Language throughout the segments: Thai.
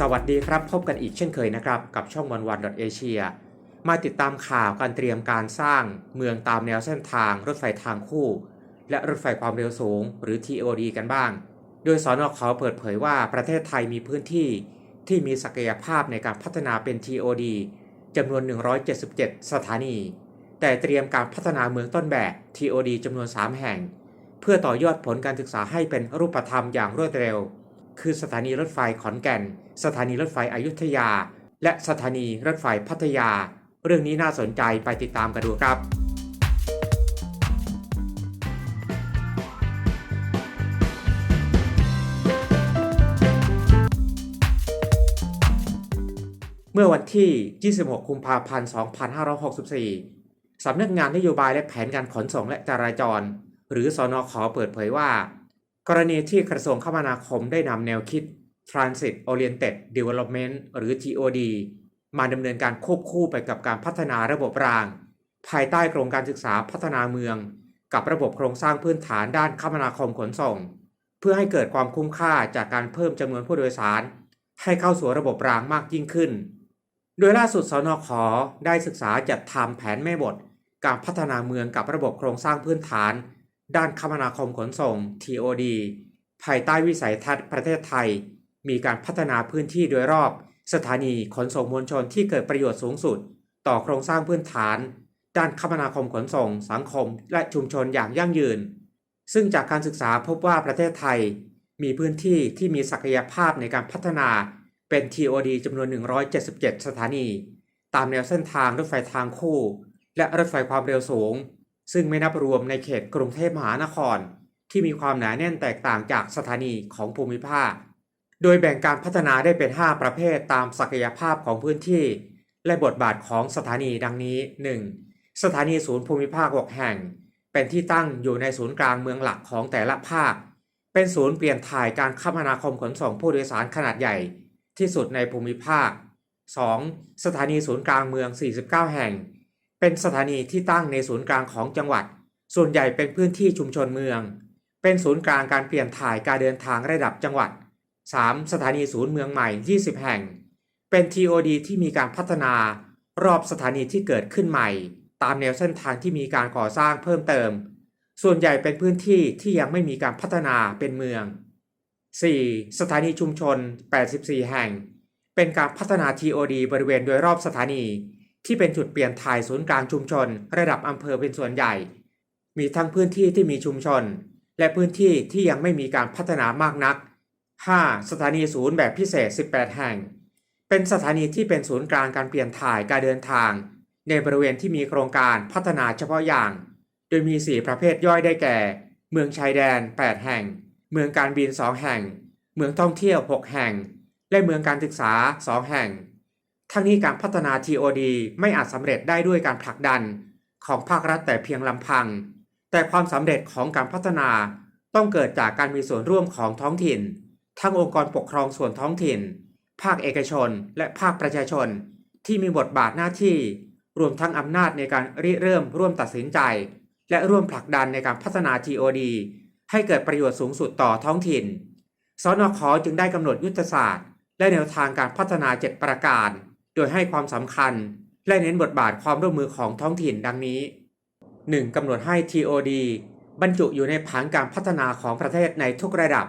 สวัสดีครับ พบกันอีกเช่นเคยนะครับ กับช่องวันวันดอทเอเชียมาติดตามข่าวการเตรียมการสร้างเมืองตามแนวเส้นทางรถไฟทางคู่ และรถไฟความเร็วสูง หรือ TOD กันบ้าง โดยสอนอขอเปิดเผยว่าประเทศไทยมีพื้นที่ที่มีศักยภาพในการพัฒนาเป็น TOD จำนวน 177 สถานี แต่เตรียมการพัฒนาเมืองต้นแบบ TOD จำนวน 3 แห่ง เพื่อต่อยอดผลการศึกษาให้เป็นรูปธรรมอย่างรวดเร็ว คือสถานีรถไฟขอนแก่น สถานีรถไฟอยุธยา และสถานีรถไฟพัทยา เรื่องนี้น่าสนใจไปติดตามกันดูครับเมื่อวันที่ 26 กุมภาพันธ์ 2564 สำนักงานนโยบายและแผนการขนส่งและจราจร หรือสอนอขอเปิดเผยว่า กรณีที่กระทรวงคมนาคมได้นำแนวคิด Transit Oriented Development หรือ TOD มาดำเนินการควบคู่ไปกับการพัฒนาระบบราง ภายใต้โครงการศึกษาพัฒนาเมือง กับระบบโครงสร้างพื้นฐานด้านคมนาคมขนส่ง เพื่อให้เกิดความคุ้มค่าจากการเพิ่มจำนวนผู้โดยสาร ให้เข้าสู่ระบบรางมากยิ่งขึ้น โดยล่าสุดสนขได้ศึกษาจัดทำแผนแม่บท การพัฒนาเมืองกับระบบโครงสร้างพื้นฐาน ด้านคมนาคมขนส่ง TOD ภายใต้วิสัยทัศน์ประเทศไทย มีการพัฒนาพื้นที่โดยรอบ สถานีขนส่งมวลชนที่เกิดประโยชน์สูงสุด ต่อโครงสร้างพื้นฐาน ด้านคมนาคมขนส่ง สังคม และชุมชนอย่างยั่งยืน ซึ่งจากการศึกษาพบว่าประเทศไทย มีพื้นที่ที่มีศักยภาพในการพัฒนาเป็น TOD จำนวน 177 สถานี ตามแนวเส้นทางรถไฟทางคู่ และรถไฟความเร็วสูง ซึ่งไม่นับรวมในเขตกรุงเทพมหานคร ที่มีความหนาแน่นแตกต่างจากสถานีของภูมิภาค โดยแบ่งการพัฒนาได้เป็น 5 ประเภทตามศักยภาพของพื้นที่ และบทบาทของสถานีดังนี้ 1. สถานีศูนย์ภูมิภาค6แห่ง เป็นที่ตั้งอยู่ในศูนย์กลางเมืองหลักของแต่ละภาค เป็นศูนย์เปลี่ยนถ่ายการคมนาคมขนส่งผู้โดยสารขนาดใหญ่ ที่สุดในภูมิภาค 2. สถานีศูนย์กลางเมือง 49 แห่ง เป็นสถานีที่ตั้งในศูนย์กลางของจังหวัด ส่วนใหญ่เป็นพื้นที่ชุมชนเมือง เป็นศูนย์กลางการเปลี่ยนถ่ายการเดินทางระดับจังหวัด 3. สถานีศูนย์เมืองใหม่ 20 แห่ง เป็น TOD ที่มีการพัฒนารอบสถานีที่เกิดขึ้นใหม่ ตามแนวเส้นทางที่มีการก่อสร้างเพิ่มเติม ส่วนใหญ่เป็นพื้นที่ที่ยังไม่มีการพัฒนาเป็นเมือง 4. สถานีชุมชน 84 แห่ง เป็นการพัฒนา TOD บริเวณโดยรอบสถานี ที่เป็นจุดเปลี่ยนถ่ายศูนย์กลางชุมชน ระดับอำเภอเป็นส่วนใหญ่ มีทั้งพื้นที่ที่มีชุมชน และพื้นที่ที่ยังไม่มีการพัฒนามากนัก 5. สถานีศูนย์แบบพิเศษ 18 แห่ง เป็นสถานีที่เป็นศูนย์กลางการเปลี่ยนถ่ายการเดินทาง ในบริเวณที่มีโครงการพัฒนาเฉพาะอย่าง โดยมี 4 ประเภทย่อยได้แก่ เมืองชายแดน 8 แห่ง เมืองการบิน 2 แห่ง เมืองท่องเที่ยว 6 แห่ง และเมืองการศึกษา 2 แห่ง ทั้งนี้การพัฒนา TOD ไม่อาจสำเร็จได้ด้วยการผลักดัน ของภาครัฐแต่เพียงลำพัง แต่ความสำเร็จของการพัฒนาต้องเกิดจากการมีส่วนร่วมของท้องถิ่น ทั้งองค์กรปกครองส่วนท้องถิ่น ภาคเอกชน และภาคประชาชน ที่มีบทบาทหน้าที่ รวมทั้งอำนาจในการริเริ่มร่วมตัดสินใจ และร่วมผลักดันในการพัฒนา TOD ให้เกิดประโยชน์สูงสุดต่อท้องถิ่น สนขจึงได้กำหนดยุทธศาสตร์ และแนวทางการพัฒนา 7 ประการ โดยให้ความสำคัญ และเน้นบทบาทความร่วมมือของท้องถิ่นดังนี้ 1. กำหนดให้ TOD บรรจุอยู่ในผังการพัฒนาของประเทศในทุกระดับ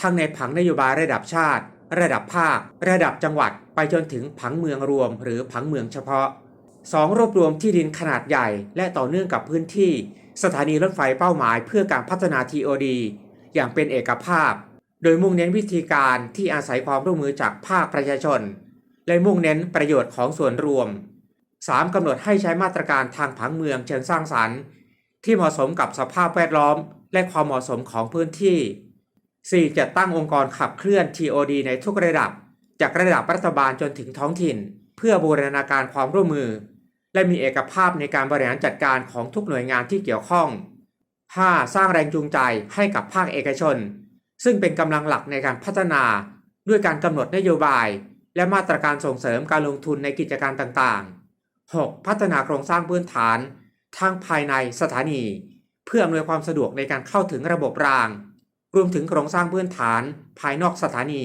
ทั้งในผังนโยบายระดับชาติ ระดับภาค ระดับจังหวัด ไปจนถึงผังเมืองรวม หรือผังเมืองเฉพาะ 2. รวบรวมที่ดินขนาดใหญ่ และต่อเนื่องกับพื้นที่ สถานีรถไฟเป้าหมายเพื่อการพัฒนา TOD อย่างเป็นเอกภาพ โดยมุ่งเน้นวิธีการที่อาศัยความร่วมมือจากภาคประชาชน และมุ่งเน้นประโยชน์ของส่วนรวม 3. กำหนดให้ใช้มาตรการทางผังเมืองเชิงสร้างสรรค์ ที่เหมาะสมกับสภาพแวดล้อม และความเหมาะสมของพื้นที่ 4. จัดตั้งองค์กรขับเคลื่อน TOD ในทุกระดับ จากระดับรัฐบาลจนถึงท้องถิ่น เพื่อบูรณาการความร่วมมือ และมีเอกภาพในการบริหารจัดการของทุกหน่วยงานที่เกี่ยวข้อง 5. สร้างแรงจูงใจให้กับภาคเอกชน ซึ่งเป็นกำลังหลักในการพัฒนา ด้วยการกำหนดนโยบาย และมาตรการส่งเสริมการลงทุนในกิจการต่างๆ 6. พัฒนาโครงสร้างพื้นฐานทางภายในสถานี เพื่ออำนวยความสะดวกในการเข้าถึงระบบราง รวมถึงโครงสร้างพื้นฐานภายนอกสถานี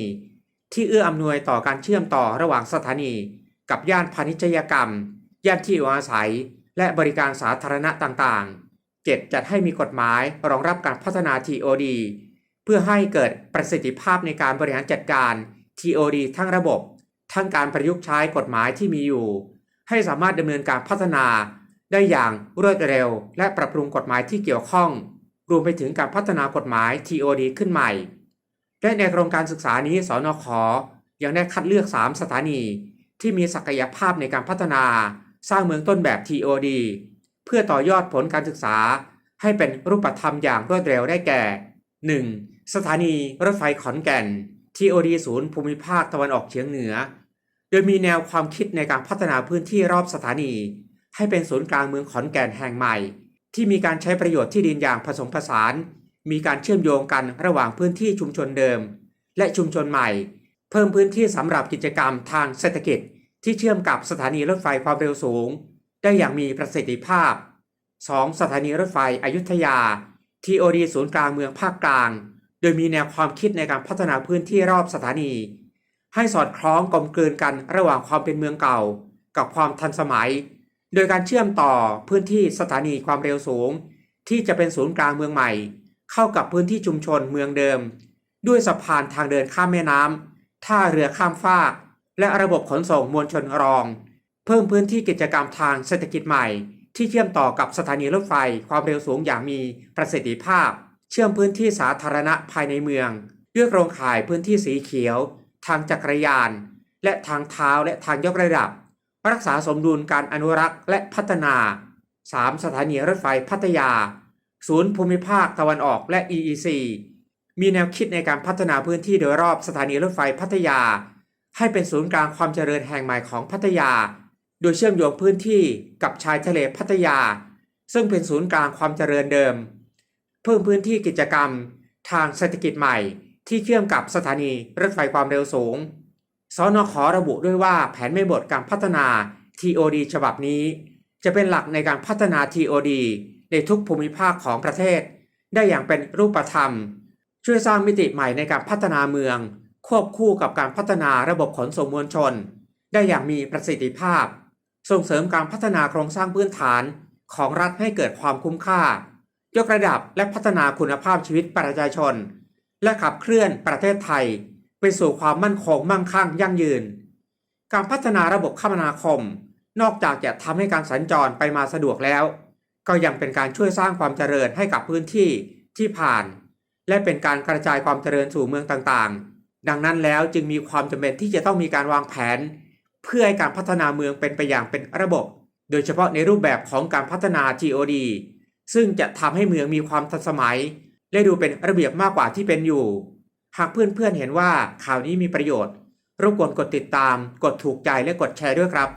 ที่เอื้ออำนวยต่อการเชื่อมต่อระหว่างสถานี กับย่านพาณิชยกรรม ย่านที่อยู่อาศัย และบริการสาธารณะต่างๆ 7. จัดให้มีกฎหมายรองรับการพัฒนา TOD เพื่อให้เกิดประสิทธิภาพในการบริหารจัดการ TOD ทั้งระบบ ทั้งการประยุกต์ใช้กฎหมายที่มีอยู่ ให้สามารถดำเนินการพัฒนา ได้อย่างรวดเร็ว และปรับปรุงกฎหมายที่เกี่ยวข้อง รวมไปถึงการพัฒนากฎหมาย TOD ขึ้นใหม่ และในโครงการศึกษานี้สนขอยังได้คัดเลือก 3 สถานี ที่มีศักยภาพในการพัฒนาสร้างเมืองต้นแบบ TOD เพื่อต่อยอดผลการศึกษา ให้เป็นรูปธรรมอย่างรวดเร็วได้แก่ 1. สถานีรถไฟขอนแก่น TOD ศูนย์ภูมิภาคตะวันออกเฉียงเหนือ โดยมีแนวความคิดในการพัฒนาพื้นที่รอบสถานี ให้เป็นศูนย์กลางเมืองขอนแก่นแห่งใหม่ ที่มีการใช้ประโยชน์ที่ดินอย่างผสมผสาน มีการเชื่อมโยงกันระหว่างพื้นที่ชุมชนเดิม และชุมชนใหม่ เพิ่มพื้นที่สำหรับกิจกรรมทางเศรษฐกิจ ที่เชื่อมกับสถานีรถไฟความเร็วสูง ได้อย่างมีประสิทธิภาพ 2. สถานีรถไฟอยุธยา TOD ศูนย์กลางเมืองภาคกลาง โดยมีแนวความคิดในการพัฒนาพื้นที่รอบสถานี ให้สอดคล้องกลมกลืนกันระหว่างความเป็นเมืองเก่า กับความทันสมัย โดยการเชื่อมต่อพื้นที่สถานีความเร็วสูง ที่จะเป็นศูนย์กลางเมืองใหม่ เข้ากับพื้นที่ชุมชนเมืองเดิม ด้วยสะพานทางเดินข้ามแม่น้ำท่าเรือข้ามฟาก และระบบขนส่งมวลชนรอง เพิ่มพื้นที่กิจกรรมทางเศรษฐกิจใหม่ ที่เชื่อมต่อกับสถานีรถไฟความเร็วสูงอย่างมีประสิทธิภาพ เชื่อมพื้นที่สาธารณะภายในเมือง ด้วยโครงข่ายพื้นที่สีเขียว ทางจักรยาน และทางเท้าและทางยกระดับ รักษาสมดุลการอนุรักษ์และพัฒนา 3. สถานีรถไฟพัทยา ศูนย์ภูมิภาคตะวันออกและ EEC มีแนวคิดในการพัฒนาพื้นที่โดยรอบสถานีรถไฟพัทยา ให้เป็นศูนย์กลางความเจริญแห่งใหม่ของพัทยา โดยเชื่อมโยงพื้นที่กับชายทะเลพัทยา ซึ่งเป็นศูนย์กลางความเจริญเดิม เพิ่มพื้นที่กิจกรรม ทางเศรษฐกิจใหม่ ที่เชื่อมกับสถานีรถไฟความเร็วสูง สนขระบุด้วยว่าแผนแม่บทการพัฒนา TOD ฉบับนี้ จะเป็นหลักในการพัฒนา TOD ในทุกภูมิภาคของประเทศ ได้อย่างเป็นรูปธรรม ช่วยสร้างมิติใหม่ในการพัฒนาเมือง ควบคู่กับการพัฒนาระบบขนส่งมวลชน ได้อย่างมีประสิทธิภาพ ส่งเสริมการพัฒนาโครงสร้างพื้นฐานของรัฐให้เกิดความคุ้มค่า ยกระดับและพัฒนาคุณภาพชีวิตประชาชน และขับเคลื่อนประเทศไทย ไปสู่ความมั่นคงมั่งคั่งยั่งยืน การพัฒนาระบบคมนาคม นอกจากจะทำให้การสัญจรไปมาสะดวกแล้ว ก็ยังเป็นการช่วยสร้างความเจริญให้กับพื้นที่ที่ผ่าน และเป็นการกระจายความเจริญสู่เมืองต่างๆ ดังนั้นแล้วจึงมีความจำเป็นที่จะต้องมีการวางแผน เพื่อให้การพัฒนาเมืองเป็นไปอย่างเป็นระบบ โดยเฉพาะในรูปแบบของการพัฒนา TOD ซึ่งจะทำให้เมืองมีความทันสมัย และดูเป็นระเบียบมากกว่าที่เป็นอยู่ หากเพื่อนๆเห็นว่าข่าวนี้มีประโยชน์รบกวนกดติดตาม กดถูกใจและกดแชร์ด้วยครับ